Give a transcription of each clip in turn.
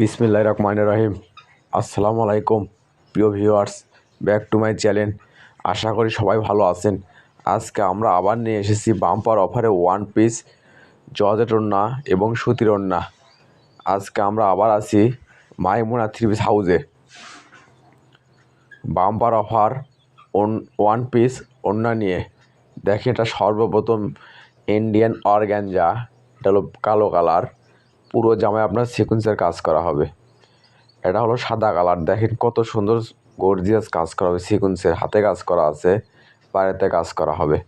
বিসমিল্লাহ রহমান রহিম। আসসালামু আলাইকুম, প্রিয় viewers, back to my channel. আশা করি সবাই ভালো আছেন। আজকে আমরা আবার নিয়ে এসেছি বাম্পার অফারে ওয়ান পিস জর্জেট ওড়না এবং সুতির ওড়না আজকে আমরা আবার আছি মাইমুনা থ্রি পিস হাউসে বাম্পার অফার ওয়ান পিস ওড়না নিয়ে। দেখে এটা সর্বপ্রথম ইন্ডিয়ান অর্গ্যানজা, এটা হলো কালো কালার। পুরো জামায় আপনার সিকুয়েন্সের কাজ করা হবে। এটা হলো সাদা কালার। দেখেন কত সুন্দর গর্জিয়াস কাজ করা হবে। সিকুয়েন্সের হাতে কাজ করা আছে, পায়েতে কাজ করা হবে।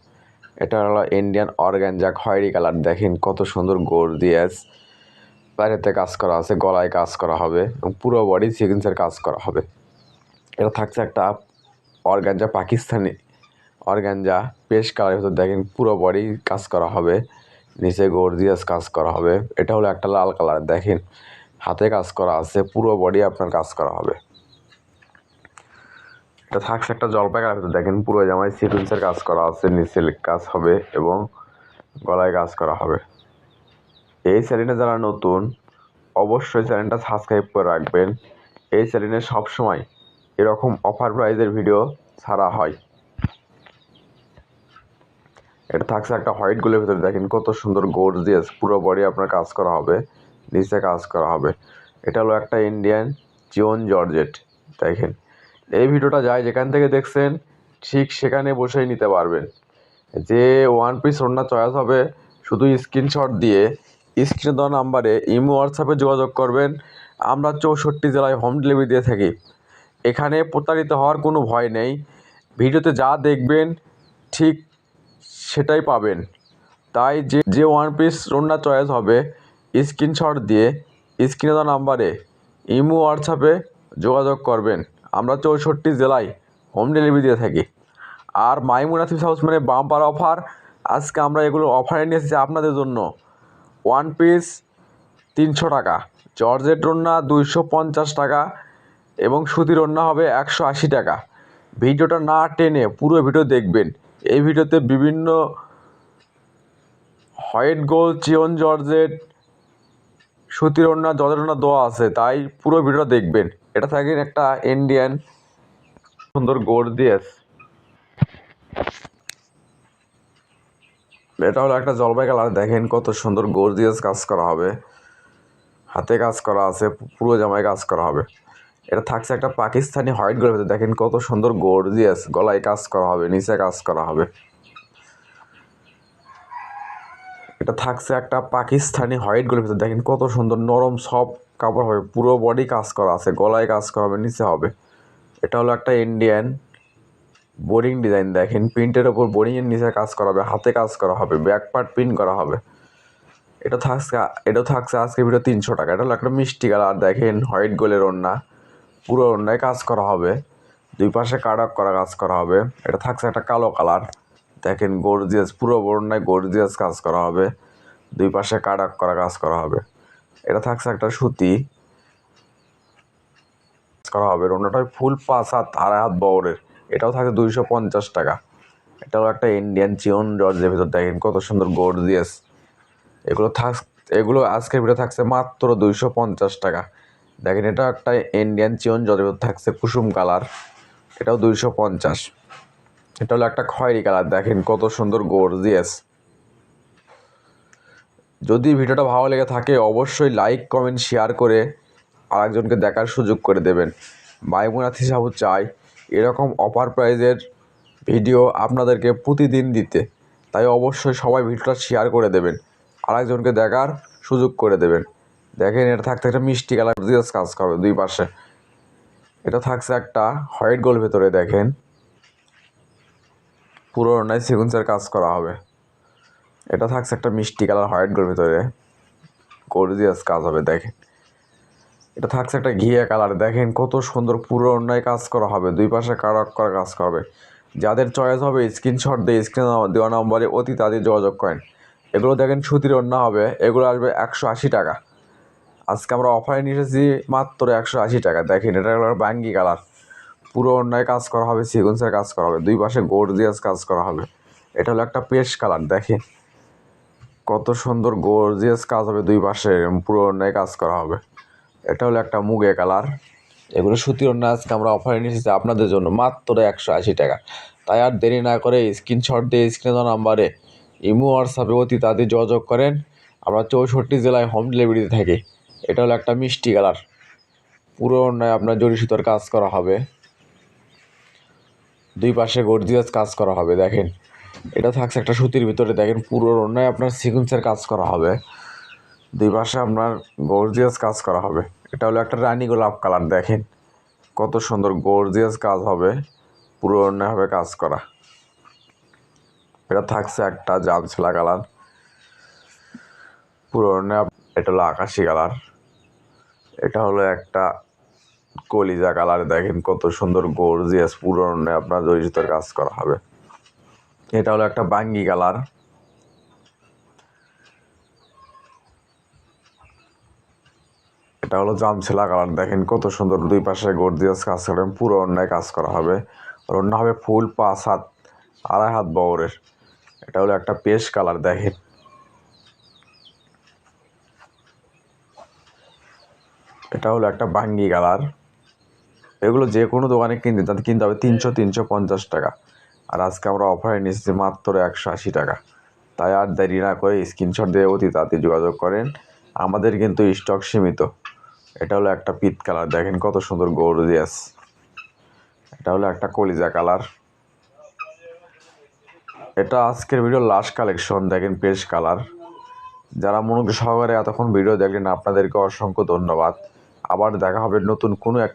এটা হলো ইন্ডিয়ান অর্গ্যানজা খয়েরি কালার। দেখেন কত সুন্দর গর্জিয়াস পায়েতে কাজ করা আছে, গলায় কাজ করা হবে এবং পুরো বডি সিকুয়েন্সের কাজ করা হবে। এটা থাকছে একটা অর্গ্যানজা পাকিস্তানি অর্গ্যানজা পেশ কালারের ভিতর দেখেন পুরো বডি কাজ করা হবে। নিচে গর্জিয়াস কাজ করা হবে। এটা হলো একটা লাল কালার দেখেন, হাতে কাজ করা আছে, পুরো বডি আপনার কাজ করা হবে। এটা থাকছে একটা জলপাই কালার ভিতর। দেখেন, পুরো জামায় সিকুয়েন্সের কাজ করা আছে, নিচে কাজ হবে এবং গলায় কাজ করা হবে। এই চ্যানেলে যারা নতুন, অবশ্যই চ্যানেলটা সাবস্ক্রাইব করে রাখবেন। এই চ্যানেলে সবসময় এরকম অফার প্রাইজের ভিডিও ছাড়া হয়। এটা থাকছে একটা হোয়াইট গোলের ভিতরে। দেখেন কত সুন্দর গর্জিয়াস পুরো বডি আপনার কাজ করা হবে। নিচে কাজ করা হবে। এটা হলো একটা ইন্ডিয়ান চিওন জর্জেট দেখেন, এই ভিডিওটা যায় যেখান থেকে দেখছেন, ঠিক সেখানে বসেই নিতে পারবেন। যে ওয়ান পিস ওড়না চয়েস হবে, শুধু স্ক্রিনশট দিয়ে স্ক্রিনে দেওয়া নাম্বারে ইমো হোয়াটসঅ্যাপে যোগাযোগ করবেন। আমরা চৌষট্টি জেলায় হোম ডেলিভারি দিয়ে থাকি। এখানে প্রতারিত হওয়ার কোনো ভয় নেই। ভিডিওতে যা দেখবেন, ঠিক সেটাই পাবেন। তাই যে যে ওয়ান পিস ওড়না চয়েস হবে স্ক্রিনশট দিয়ে স্ক্রিনে দেওয়া নাম্বারে ইমো হোয়াটসঅ্যাপে যোগাযোগ করবেন। আমরা চৌষট্টি জেলায় হোম ডেলিভারি দিয়ে থাকি। আর মাইমুনা থিপস হাউস মানে বাম্পার অফার আজকে আমরা এগুলো অফারে নিয়ে এসেছি আপনাদের জন্য। ওয়ান পিস তিনশো টাকা জর্জেট ওড়না দুইশো পঞ্চাশ টাকা এবং সুতির ওড়না হবে একশো আশি টাকা। ভিডিওটা না টেনে পুরো ভিডিও দেখবেন। এই ভিডিওতে বিভিন্ন হোয়াইট গোল, চিয়ন জর্জেট, সুতির ওড়না জর্জেট ওড়না দেওয়া আছে, তাই পুরো ভিডিওটা দেখবেন। এটা থাকে একটা ইন্ডিয়ান সুন্দর গর্জিয়াস এটা হলো একটা জলপাই কালার, দেখেন কত সুন্দর গর্জিয়াস কাজ করা হবে। হাতে কাজ করা আছে, পুরো জামায় কাজ করা হবে। এটা থাকছে একটা পাকিস্তানি হোয়াইট ভিতরে। দেখেন কত সুন্দর গর্জিয়াস গলায় কাজ করা হবে, নিচে কাজ করা হবে। এটা থাকছে একটা পাকিস্তানি হোয়াইট ভিতরে। দেখেন কত সুন্দর নরম সব কাপড় হবে। পুরো বডি কাজ করা আছে, গলায় কাজ করা হবে, নিচে হবে। এটা হলো একটা ইন্ডিয়ান বোরিং ডিজাইন দেখেন প্রিন্টের ওপর বোরিংয়ের নিচে কাজ করা হবে, হাতে কাজ করা হবে ব্যাক পার্ট প্রিন্ট করা হবে। এটা থাকছে এটাও থাকছে আজকে ভিডিও তিনশো টাকা। এটা হলো একটা মিষ্টি কালার। দেখেন হোয়াইট গোলের ওড়না। পুরো অন্যায় কাজ করা হবে। দুই পাশে কাডাক করা কাজ করা হবে। এটা থাকছে একটা কালো কালার। দেখেন গর্জিয়াস, পুরো ওড়নায় গর্জিয়াস কাজ করা হবে। দুই পাশে কাডাক করা কাজ করা হবে। এটা থাকছে একটা সুতি। করা হবে। ওড়নাটায় ফুল পাঁচ হাত, আড়াই হাত বহরের। এটাও থাকে দুইশো পঞ্চাশ টাকা। এটাও একটা ইন্ডিয়ান চিয়ন জর্জের ভিতর। দেখেন কত সুন্দর গর্জিয়াস। এগুলো থাক এগুলো আজকের ভিডিও থাকছে মাত্র দুইশো পঞ্চাশ টাকা। দেখেন, এটা একটা ইন্ডিয়ান চিয়ন ভিতর থাকছে, কুসুম কালার এটাও দুইশো পঞ্চাশ। এটা হলো একটা খয়েরি কালার দেখেন কত সুন্দর গর্জিয়াস যদি ভিডিওটা ভালো লেগে থাকে, অবশ্যই লাইক কমেন্ট শেয়ার করে আরেকজনকে দেখার সুযোগ করে দেবেন। মাইমুনাথ হিসাবও চাই, এরকম অফার প্রাইজের ভিডিও আপনাদেরকে প্রতিদিন দিতে। তাই অবশ্যই সবাই ভিডিওটা শেয়ার করে দেবেন, আরেকজনকে দেখার সুযোগ করে দেবেন। দেখেন, এটা থাকতে একটা মিষ্টি কালার জিয়াস কাজ করবে দুই পাশে। এটা থাকছে একটা হোয়াইট গোল ভেতরে, দেখেন। পুরো নাই সিকুয়েন্সের কাজ করা হবে। এটা থাকছে একটা মিষ্টি কালার হোয়াইট গোল ভেতরে। গর্জিয়াস কাজ হবে, দেখেন। এটা থাকছে একটা ঘিয়া কালার, দেখেন, কত সুন্দর পুরো অন্যায় কাজ করা হবে। দুই পাশে কারাক করা কাজ করবে। যাদের চয়েস হবে স্ক্রিনশট দিয়ে স্ক্রিন দেওয়া নম্বরে অতি তাদের যোগাযোগ করেন। এগুলো দেখেন সুতির অন্য হবে। এগুলো আসবে একশো আশি টাকা। আজকে আমরা অফারে নিয়ে এসেছি মাত্র একশো আশি টাকা। দেখেন, এটা হলো বাঙ্গি কালার পুরো অন্যায় কাজ করা হবে সিকুয়েন্সের কাজ করা হবে। দুই পাশে গর্জিয়াস কাজ করা হবে। এটা হলো একটা পেশ কালার দেখেন। কত সুন্দর গর্জিয়াস কাজ হবে দুই পাশে, পুরো অন্যায় কাজ করা হবে। এটা হলো একটা মুগে কালার এগুলো সুতির অন্য আজকে আমরা অফারে নিয়েছি আপনাদের জন্য মাত্র একশো আশি টাকা। তাই আর দেরি না করে স্ক্রিনশট দিয়ে স্ক্রিনে নাম্বারে ইমো হোয়াটসঅ্যাপে অতি তাদের যোগাযোগ করেন। আমরা চৌষট্টি জেলায় হোম ডেলিভারিতে থাকি। এটা হলো একটা মিষ্টি কালার। পুরো অন্যায় আপনার জড়ি সুতোর কাজ করা হবে। দুই পাশে গর্জিয়াস কাজ করা হবে, দেখেন। এটা থাকছে একটা সুতির ভিতরে, দেখেন, পুরো অন্যায় আপনার সিকুয়েন্সের কাজ করা হবে। দুই পাশে আপনার গর্জিয়াস কাজ করা হবে। এটা হলো একটা রানী গোলাপ কালার, দেখেন। কত সুন্দর গর্জিয়াস কাজ হবে, পুরো অন্যায় হবে কাজ করা। এটা থাকছে একটা জামছলা কালার। পুরো অন্যায় এটা হলো আকাশি কালার। এটা হলো একটা কলিজা কালার, দেখেন কত সুন্দর গর্জিয়াস পুরো অন্যায় আপনার জড়িতর কাজ করা হবে। এটা হলো একটা বাঙ্গি কালার। এটা হলো জামছেলা কালার, দেখেন কত সুন্দর দুই পাশে গর্জিয়াস কাজ করেন পুরো অন্যায় কাজ করা হবে। অন্য হবে ফুল পাঁচ হাত, আড়াই হাত বহরের। এটা হলো একটা পেশ কালার, দেখেন। এটা হলো একটা বাঙ্গি কালার। এগুলো যে কোনো দোকানে কিনতে, তাতে কিনতে হবে তিনশো তিনশো পঞ্চাশ টাকা। আর আজকে আমরা অফারে নিচ্ছি মাত্র একশো আশি টাকা। তাই আর দেরি না করে স্ক্রিনশট দিয়ে অতি তাতে যোগাযোগ করেন। আমাদের কিন্তু স্টক সীমিত। এটা হলো একটা পিত কালার, দেখেন কত সুন্দর গর্জিয়াস এটা হলো একটা কলিজা কালার। এটা আজকের ভিডিও লাস্ট কালেকশন দেখেন পেশ কালার যারা মনোযোগ সহকারে এতক্ষণ ভিডিও দেখলেন, আপনাদেরকে অসংখ্য ধন্যবাদ। আবার দেখা হবে নতুন কোনো এক